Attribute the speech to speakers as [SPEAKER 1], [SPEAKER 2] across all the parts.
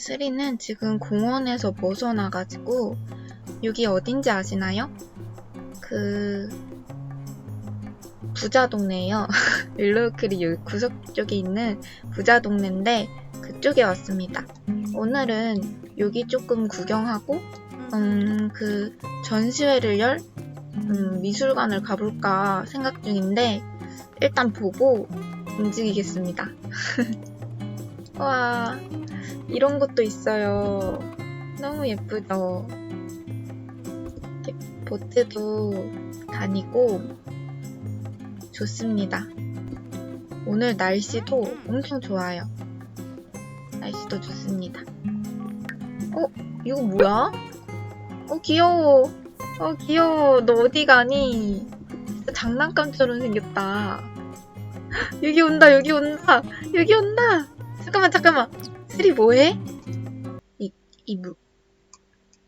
[SPEAKER 1] 쓰리는 지금 공원에서 벗어나가지고 여기 어딘지 아시나요? 그 부자 동네예요. 윌로우크리 요 구석 쪽에 있는 부자 동네인데 그쪽에 왔습니다. 오늘은 여기 조금 구경하고 음, 그 전시회를 열 음, 미술관을 가볼까 생각 중인데 일단 보고 움직이겠습니다. 와, 이런 것도 있어요. 너무 예쁘죠? 이렇게 보트도 다니고 좋습니다. 오늘 날씨도 엄청 좋아요. 날씨도 좋습니다. 어? 이거 뭐야? 어, 귀여워. 어, 귀여워. 너 어디 가니? 진짜 장난감처럼 생겼다. 여기 온다, 여기 온다, 여기 온다! 잠깐만, 잠깐만. 스리 뭐해? 이, 이 무,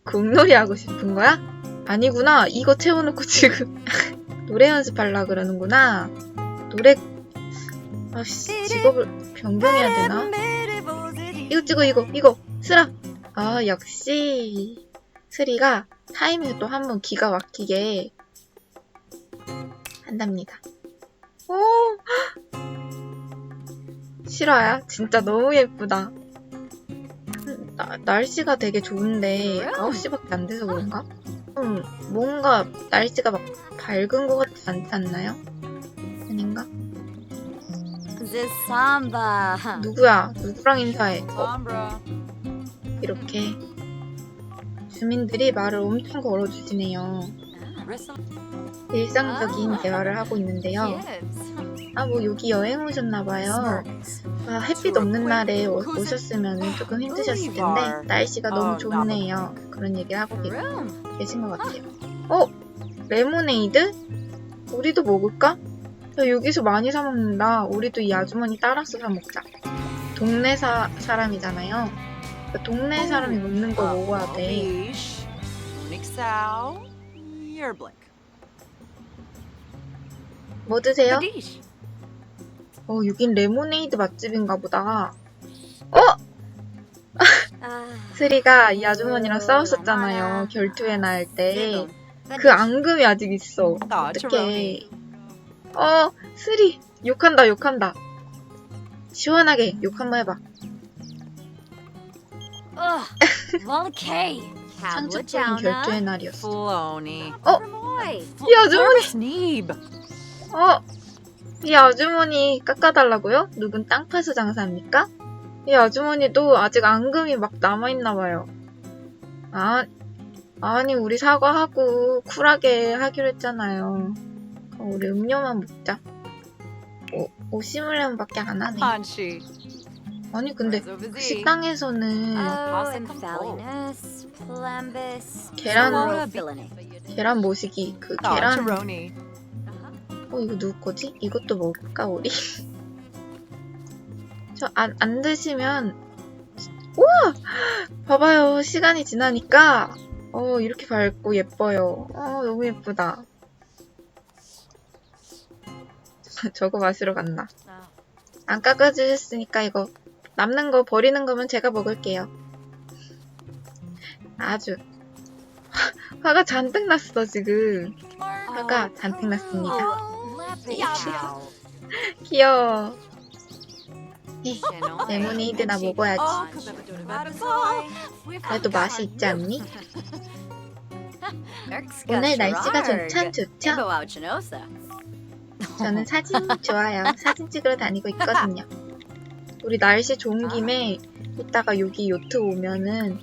[SPEAKER 1] 공놀이 하고 싶은 거야? 아니구나. 이거 채워놓고 지금 노래 연습하려 그러는구나. 노래, 아씨, 직업을 변경해야 되나? 이거 찍어, 이거, 이거. 스라. 아, 역시. 스리가 타이밍을 또 한 번 기가 막히게 한답니다. 오! 실화야? 진짜 너무 예쁘다. 음, 나- 날씨가 되게 좋은데 9시밖에 안 돼서 그런가? 음, 뭔가 날씨가 막 밝은 것 같지 않지 않나요? 아닌가? 누구야? 누구랑 인사해? 어. 이렇게 주민들이 말을 엄청 걸어주시네요. 일상적인 대화를 하고 있는데요. 아, 뭐 여기 여행 오셨나봐요. 아, 햇빛 없는 날에 오, 오셨으면 조금 힘드셨을 텐데 날씨가 너무 좋네요. 그런 얘기를 하고 계. 계신 것 같아요. 어? 레모네이드? 우리도 먹을까? 야, 여기서 많이 사 먹는다. 우리도 이 아주머니 따라서 사 먹자. 동네 사, 사람이잖아요. 그러니까 동네 사람이 먹는 거 먹어야 돼. 뭐 드세요? 어, 여긴 레모네이드 맛집인가 보다.
[SPEAKER 2] Ah.
[SPEAKER 1] 스리가 이 아주머니랑 싸웠었잖아요. 결투에 나을 때. 그 앙금이 아직 있어.
[SPEAKER 3] 아,
[SPEAKER 1] 어떡해. 어, 스리. 욕한다, 욕한다. 시원하게 욕 한번 해봐.
[SPEAKER 2] Volcay.
[SPEAKER 1] 상습적인 결투의 날이었어. 어?
[SPEAKER 2] Boy.
[SPEAKER 1] 이 아주머니. 어, 이 아주머니 깎아달라고요? 누군 땅 파서 장사합니까? 이 아주머니도 아직 앙금이 막 남아있나봐요. 아, 아니, 우리 사과하고 쿨하게 하기로 했잖아요. 그럼 우리 음료만 먹자. 오, 50물량밖에 안 하네. 아니, 근데 그
[SPEAKER 3] Z.
[SPEAKER 1] 식당에서는
[SPEAKER 2] Emphalinus, Plambus,
[SPEAKER 1] 계란-
[SPEAKER 2] Chlorophyllinae.
[SPEAKER 1] 계란 모시기, 그 계란. 어, 이거 누구 거지? 이것도 먹을까, 우리? 저 안, 안 드시면, 우와! 봐봐요. 시간이 지나니까, 어, 이렇게 밝고 예뻐요. 어, 너무 예쁘다. 저거 마시러 간다. 안 깎아주셨으니까 이거 남는 거 버리는 거면 제가 먹을게요. 아주 화가 잔뜩 났어 지금. 화가 잔뜩 났습니다. 귀여워. 레모네이드 나 먹어야지. 그래도 맛이 있지 않니? 오늘 날씨가 좀 참 좋죠? 저는 사진 좋아요. 사진 찍으러 다니고 있거든요. 우리 날씨 좋은 김에 이따가 여기 요트 오면은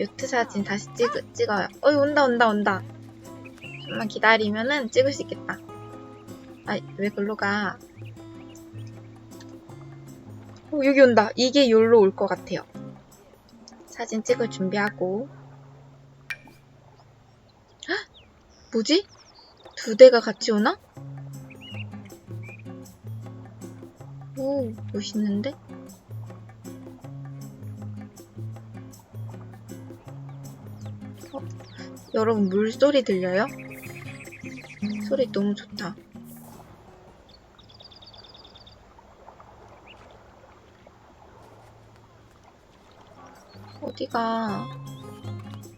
[SPEAKER 1] 요트 사진 다시 찍, 찍어요. 어이 온다 온다 온다. 좀만 기다리면은 찍을 수 있겠다. 아왜 글로 가? 어, 여기 온다. 이게 여기로 올 것 같아요. 사진 찍을 준비하고. 헉! 뭐지? 두 대가 같이 오나? 오, 멋있는데? 어, 여러분, 물소리 들려요? 소리 너무 좋다. 어디가?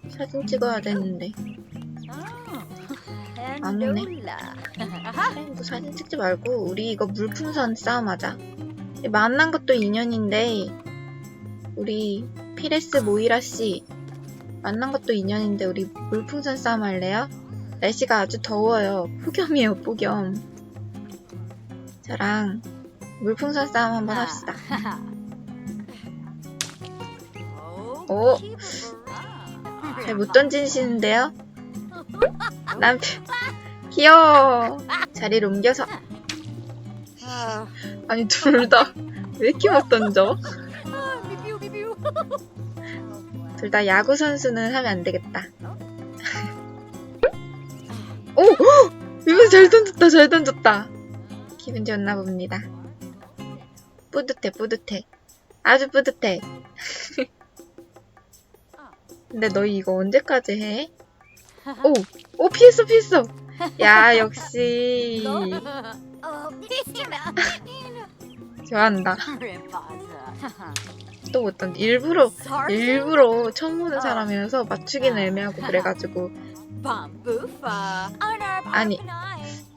[SPEAKER 1] 사진 찍어야 되는데. 안 오네. 뭐 사진 찍지 말고 우리 이거 물풍선 싸움하자. 만난 것도 인연인데 우리 피레스 모이라 씨 만난 것도 인연인데 우리 물풍선 싸움 할래요? 날씨가 아주 더워요. 폭염이에요, 폭염. 저랑 물풍선 싸움 한번 합시다. 오. 잘 못 던지시는데요? 남편 귀여워. 자리를 옮겨서 아니 둘 다 왜 이렇게 못 던져? 둘 다 야구 선수는 하면 안 되겠다. 오, 이거 잘 던졌다, 잘 던졌다. 기분 좋나 봅니다. 뿌듯해, 뿌듯해. 아주 뿌듯해. 근데 너희 이거 언제까지 해? 오, 오 피했어, 피했어. 야, 역시 좋아한다. 또못 던져. 일부러 일부러 처음 보는 사람이라서 맞추기는 애매하고 그래가지고 아니.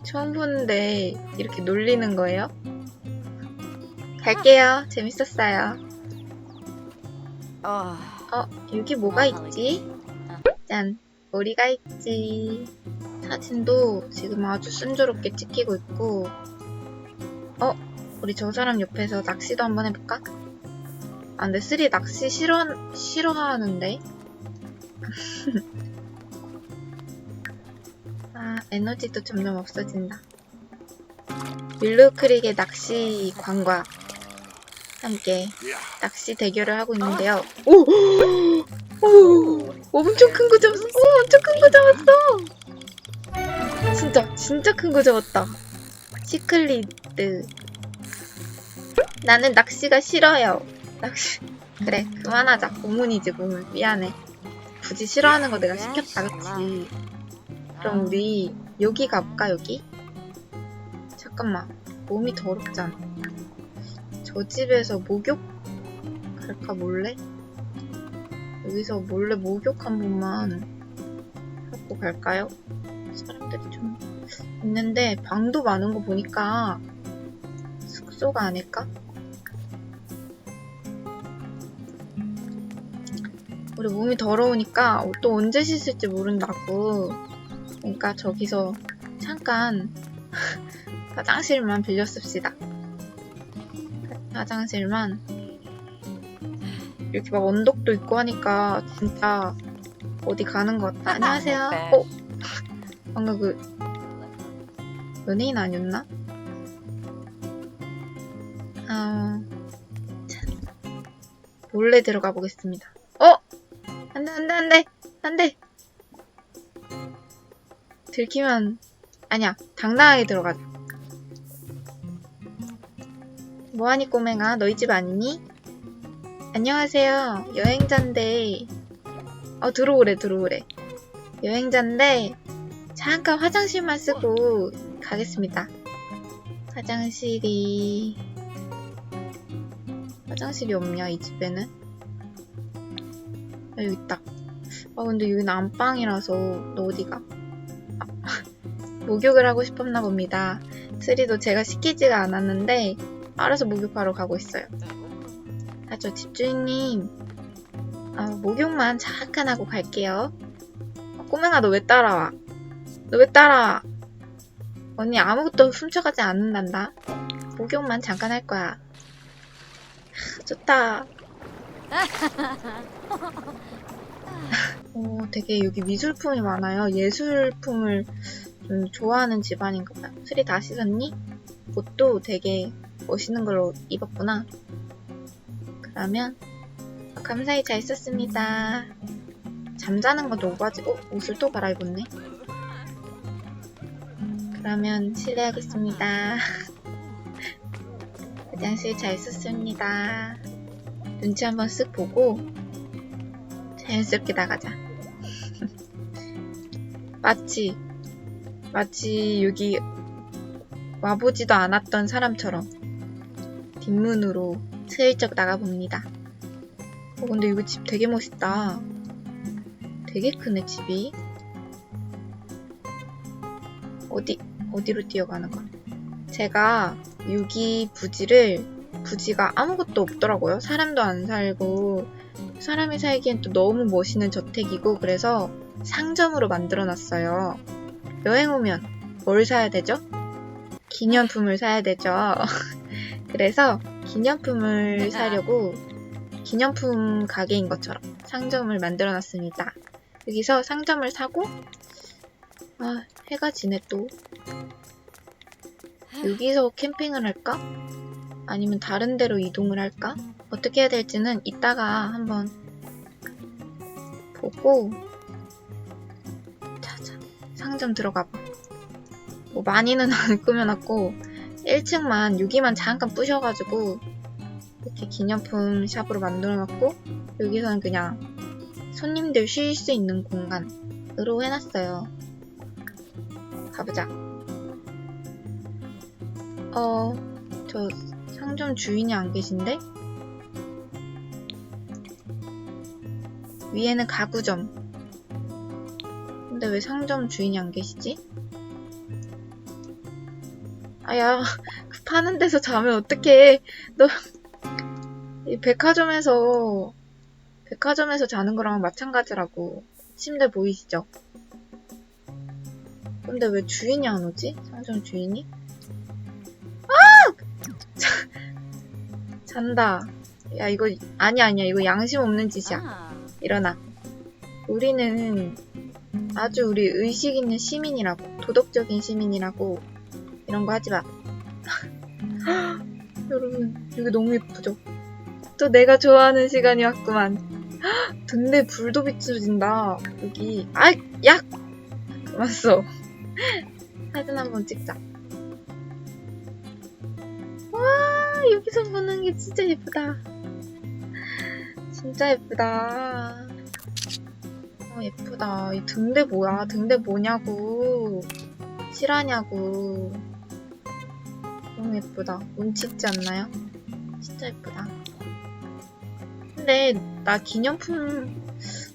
[SPEAKER 1] 처음 보는데 이렇게 놀리는 거예요? 갈게요. 재밌었어요. 어, 여기 뭐가 있지? 짠, 머리가 있지. 사진도 지금 아주 순조롭게 찍히고 있고, 어, 우리 저 사람 옆에서 낚시도 한번 해볼까? 아, 근데 쓰리 낚시 싫어, 싫어하는데? 아, 에너지도 점점 없어진다. 윌로크릭의 낚시 관과 함께 낚시 대결을 하고 있는데요. 오! 오! 엄청 큰 거 잡았어! 오! 엄청 큰 거 잡았어! 진짜, 진짜 큰 거 잡았다. 시클리드. 나는 낚시가 싫어요. 낚시. 그래, 그만하자. 고문이지, 고문. 미안해. 굳이 싫어하는 거 내가 시켰다, 그치? 그럼 우리 여기 가볼까 여기? 잠깐만 몸이 더럽잖아 저 집에서 목욕 갈까 몰래? 여기서 몰래 목욕 한 번만 하고 갈까요? 사람들이 좀 있는데 방도 많은 거 보니까 숙소가 아닐까? 우리 몸이 더러우니까 또 언제 씻을지 모른다고 그러니까 저기서 잠깐 화장실만 씁시다. 화장실만 이렇게 막 언덕도 있고 하니까 진짜 어디 가는 것 같다. 안녕하세요.
[SPEAKER 3] 네.
[SPEAKER 1] 어? 방금 그 연예인 아니었나? 아, 참. 몰래 들어가 보겠습니다. 어? 안 돼 안 돼 안 돼 안 돼. 들키면 아니야 당당하게 들어가자 뭐하니 꼬맹아? 너희 집 아니니? 안녕하세요. 여행자인데. 어 들어오래 들어오래. 여행자인데 잠깐 화장실만 쓰고 가겠습니다. 화장실이. 화장실이 없냐 이 집에는? 아, 여기 있다. 아 근데 여기는 안방이라서 너 어디가? 목욕을 하고 싶었나 봅니다. 스리도 제가 시키지가 않았는데 알아서 목욕하러 가고 있어요. 아, 저 집주인님 아, 목욕만 잠깐 하고 갈게요. 아, 꼬맹아 너 왜 따라와? 너 왜 따라와? 언니 아무것도 훔쳐가지 않는단다. 목욕만 잠깐 할 거야. 하, 좋다. 오, 되게 여기 미술품이 많아요. 예술품을 좀 좋아하는 집안인가 봐요. 술이 다 씻었니? 옷도 되게 멋있는 걸로 입었구나. 그러면 어, 감사히 잘 썼습니다. 잠자는 것도 오바지, 어? 옷을 또 갈아입었네. 그러면 실례하겠습니다. 화장실 잘 썼습니다. 눈치 한번 쓱 보고 자연스럽게 나가자. 마치 마치 여기 와보지도 않았던 사람처럼 뒷문으로 슬쩍 나가봅니다. 어, 근데 이거 집 되게 멋있다. 되게 크네, 집이. 어디, 어디로 뛰어가는 거야? 제가 여기 부지를, 부지가 아무것도 없더라고요. 사람도 안 살고, 사람이 살기엔 또 너무 멋있는 저택이고, 그래서 상점으로 만들어 놨어요. 여행 오면 뭘 사야 되죠? 기념품을 사야 되죠. 그래서 기념품을 사려고 기념품 가게인 것처럼 상점을 만들어 놨습니다. 여기서 상점을 사고, 아, 해가 지네 또. 여기서 캠핑을 할까? 아니면 다른 데로 이동을 할까? 어떻게 해야 될지는 이따가 한번 보고, 자자, 상점 들어가 봐. 뭐 많이는 안 꾸며놨고, 1층만, 여기만 잠깐 부셔가지고, 이렇게 기념품 샵으로 만들어놨고, 여기서는 그냥 손님들 쉴 수 있는 공간으로 해놨어요. 가보자. 어, 저 상점 주인이 안 계신데? 위에는 가구점. 근데 왜 상점 주인이 안 계시지? 아야, 그 파는 데서 자면 어떡해. 너, 이 백화점에서, 백화점에서 자는 거랑 마찬가지라고. 침대 보이시죠? 근데 왜 주인이 안 오지? 상점 주인이? 아! 자, 잔다. 야, 이거, 아니야, 아니야. 이거 양심 없는 짓이야.
[SPEAKER 3] Ah.
[SPEAKER 1] 일어나. 우리는 아주 우리 의식 있는 시민이라고, 도덕적인 시민이라고, 이런 거 하지 마. 여러분, 여기 너무 예쁘죠? 또 내가 좋아하는 시간이 왔구만. 등대 불도 비춰진다. 여기. 야! 그만 써. 사진 한번 찍자. 와, 여기서 보는 게 진짜 예쁘다. 진짜 예쁘다. 어, 예쁘다. 이 등대 뭐야? 등대 뭐냐고. 실하냐고. 너무 예쁘다. 운치 있지 않나요? 진짜 예쁘다. 근데 나 기념품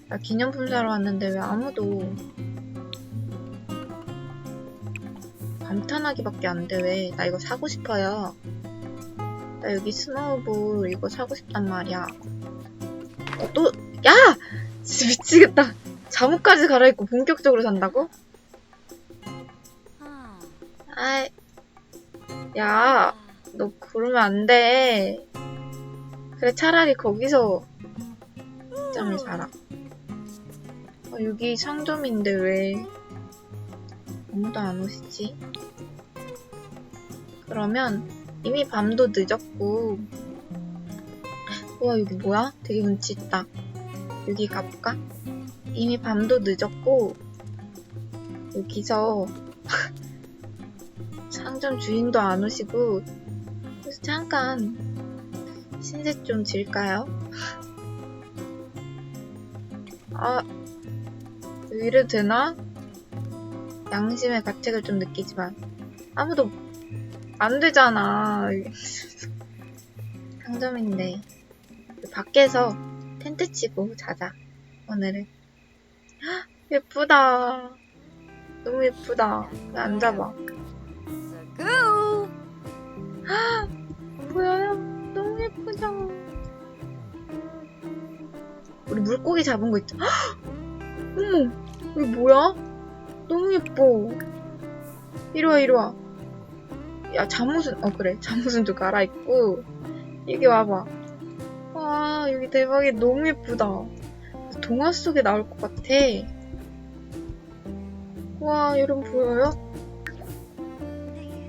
[SPEAKER 1] 나 기념품 사러 왔는데 왜 아무도 감탄하기밖에 안 돼. 왜? 나 이거 사고 싶어요. 나 여기 스노우볼 이거 사고 싶단 말이야. 어, 또, 야! 진짜 미치겠다. 잠옷까지 갈아입고 본격적으로 산다고?
[SPEAKER 2] Ah.
[SPEAKER 1] 아이, 야, 너 그러면 안 돼. 그래, 차라리 거기서 점을 사라. 어, 여기 상점인데 왜 아무도 안 오시지? 그러면 이미 밤도 늦었고 우와 여기 뭐야? 되게 운치 있다. 여기 가볼까? 이미 밤도 늦었고 여기서 상점 주인도 안 오시고 그래서 잠깐 신세 좀 질까요? 아 이래도 되나? 양심의 가책을 좀 느끼지만 아무도 안 되잖아 상점인데 밖에서 텐트 치고 자자 오늘은 헉, 예쁘다 너무 예쁘다 왜 앉아봐
[SPEAKER 2] Sagoo.
[SPEAKER 1] 보여요? 너무 예쁘죠? 우리 물고기 잡은 거 있죠? 헉! 어머, 이거 뭐야? 너무 예뻐. 이리 와, 이리 와. 야, 잠옷은, 어, 그래. 잠옷은 좀 갈아입고. 여기 와봐. 와, 여기 대박이 너무 예쁘다. 동화 속에 나올 것 같아. 와, 여러분 보여요?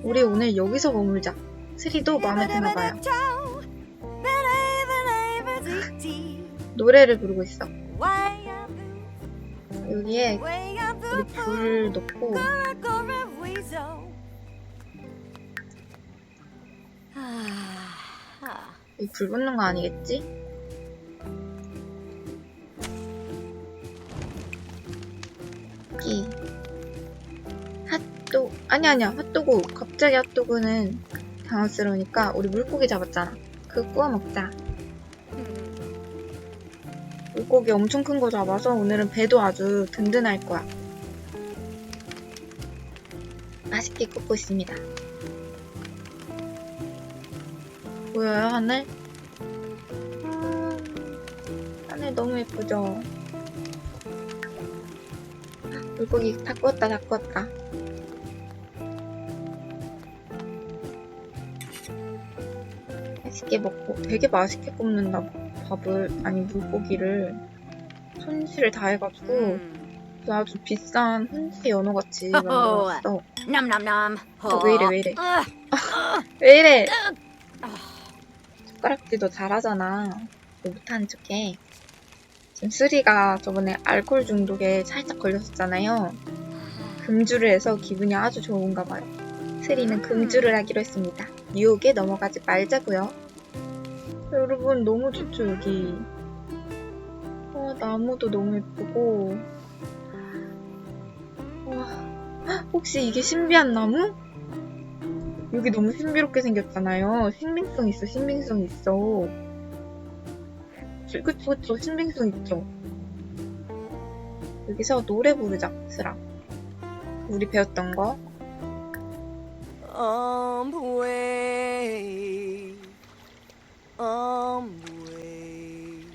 [SPEAKER 1] 우리 오늘 여기서 머물자. 스리도 마음에 드나봐요. 노래를 부르고 있어. 여기에 우리 불 넣고
[SPEAKER 2] Ah.
[SPEAKER 1] 여기 불 붙는 거 아니겠지? 여기 핫도 아니 아니야 핫도그 갑자기 핫도그는 당황스러우니까 우리 물고기 잡았잖아 그거 구워 먹자 물고기 엄청 큰 거 잡아서 오늘은 배도 아주 든든할 거야. 맛있게 굽고 있습니다. 보여요, 하늘? 음, 하늘 너무 예쁘죠? 물고기 다 구웠다, 다 구웠다. 맛있게 먹고 되게 맛있게 굽는다 밥을 아니 물고기를. 손질을 다 해가지고
[SPEAKER 3] Mm.
[SPEAKER 1] 아주 비싼 훈제 연어같이 만들었어.
[SPEAKER 2] nom.
[SPEAKER 1] 어, 왜 이래 왜 이래?
[SPEAKER 2] Ugh.
[SPEAKER 1] 왜 이래? 젓가락질도 잘하잖아. 왜 못하는 척해. 지금 쓰리가 저번에 알코올 중독에 살짝 걸렸었잖아요. 금주를 해서 기분이 아주 좋은가 봐요. 쓰리는 금주를 하기로 했습니다. 유혹에 넘어가지 말자고요 여러분 너무 좋죠 여기 와 나무도 너무 예쁘고 와 헉, 혹시 이게 신비한 나무? 여기 너무 신비롭게 생겼잖아요. 신빙성 있어, 신빙성 있어. 저- 그쵸, 그쵸, 신빙성 있죠. 여기서 노래 부르자, 스라. 우리 배웠던 거.
[SPEAKER 3] Way. The way.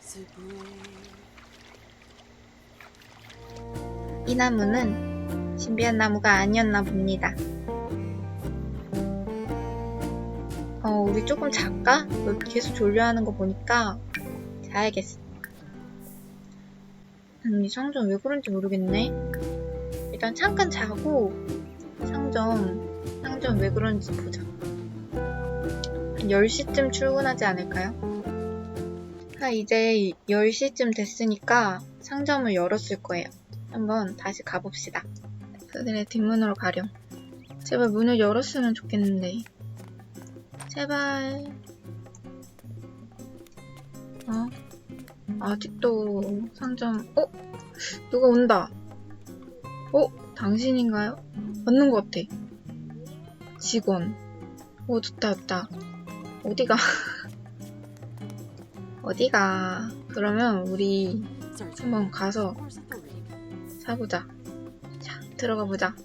[SPEAKER 3] Subway.
[SPEAKER 1] 이 나무는 신비한 나무가 아니었나 봅니다. 어, 우리 조금 잘까? 너 계속 졸려하는 거 보니까 자야겠어. 음, 이 상점 왜 그런지 모르겠네. 일단 잠깐 자고 상점, 상점 왜 그런지 보자. 한 10시쯤 출근하지 않을까요? 아, 이제 10시쯤 됐으니까 상점을 열었을 거예요. 한번 다시 가봅시다. 그들의 뒷문으로 가렴. 제발 문을 열었으면 좋겠는데. 제발. 어? 아직도 상점, 어? 누가 온다. 어? 당신인가요? 맞는 것 같아. 직원. 어, 좋다, 좋다. 어디가? 어디가? 그러면 우리 한번 가서 사보자. 자, 들어가 보자.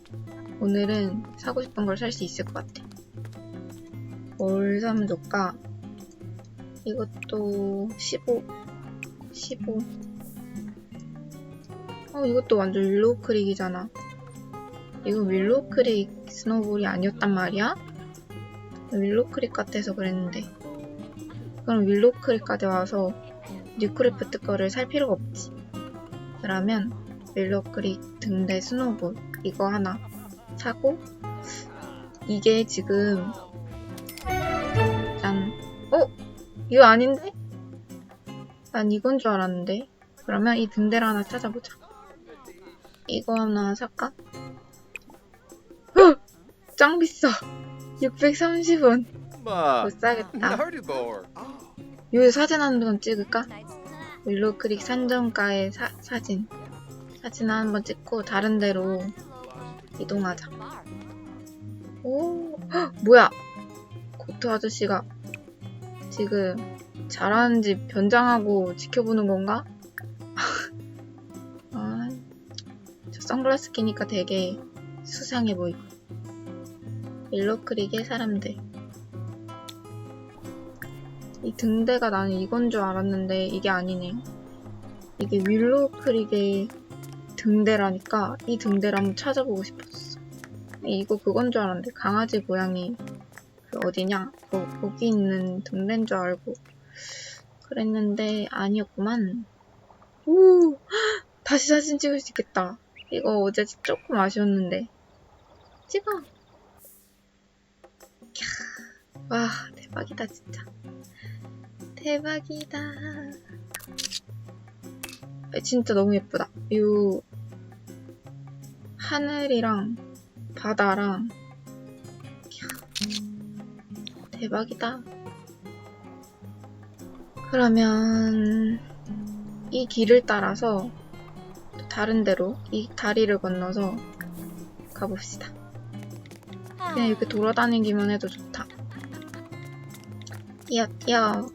[SPEAKER 1] 오늘은 사고 싶은 걸 살 수 있을 것 같아. 뭘 사면 좋을까? 이것도 15. 15. 어, 이것도 완전 윌로우 크릭이잖아. 이거 윌로우 크릭 스노볼이 아니었단 말이야? 윌로우 크릭 같아서 그랬는데. 그럼 윌로우 크릭까지 와서 뉴크래프트 거를 살 필요가 없지. 그러면 윌로크릭 등대 스노볼 이거 하나 사고 이게 지금 짠 어? 이거 아닌데? 난 이건 줄 알았는데 그러면 이 등대를 하나 찾아보자 이거 하나 살까? 헉! 짱 비싸 630원.
[SPEAKER 4] Ma,
[SPEAKER 1] 못 사겠다. 여기 사진 한 번 찍을까? 윌로크릭 산정가의 사, 사진. 사진 한 번 찍고 다른 데로 이동하자. 오 헉, 뭐야? 고트 아저씨가 지금 잘하는지 변장하고 지켜보는 건가? 아, 저 선글라스 끼니까 되게 수상해 보이고 윌로크릭의 사람들 이 등대가 나는 이건 줄 알았는데 이게 아니네. 이게 윌로우 크릭의 등대라니까 이 등대를 한번 찾아보고 싶었어. 이거 그건 줄 알았는데 강아지 고양이 그 어디냐? 거, 거기 있는 등대인 줄 알고 그랬는데 아니었구만. 오! 헉! 다시 사진 찍을 수 있겠다. 이거 어제 조금 아쉬웠는데. 찍어! 캬, 와, 대박이다, 진짜. 대박이다. 아, 진짜 너무 예쁘다. 이 하늘이랑 바다랑 대박이다. 그러면 이 길을 따라서 또 다른 데로 이 다리를 건너서 가봅시다. 그냥 이렇게 돌아다니기만 해도 좋다. 뛰어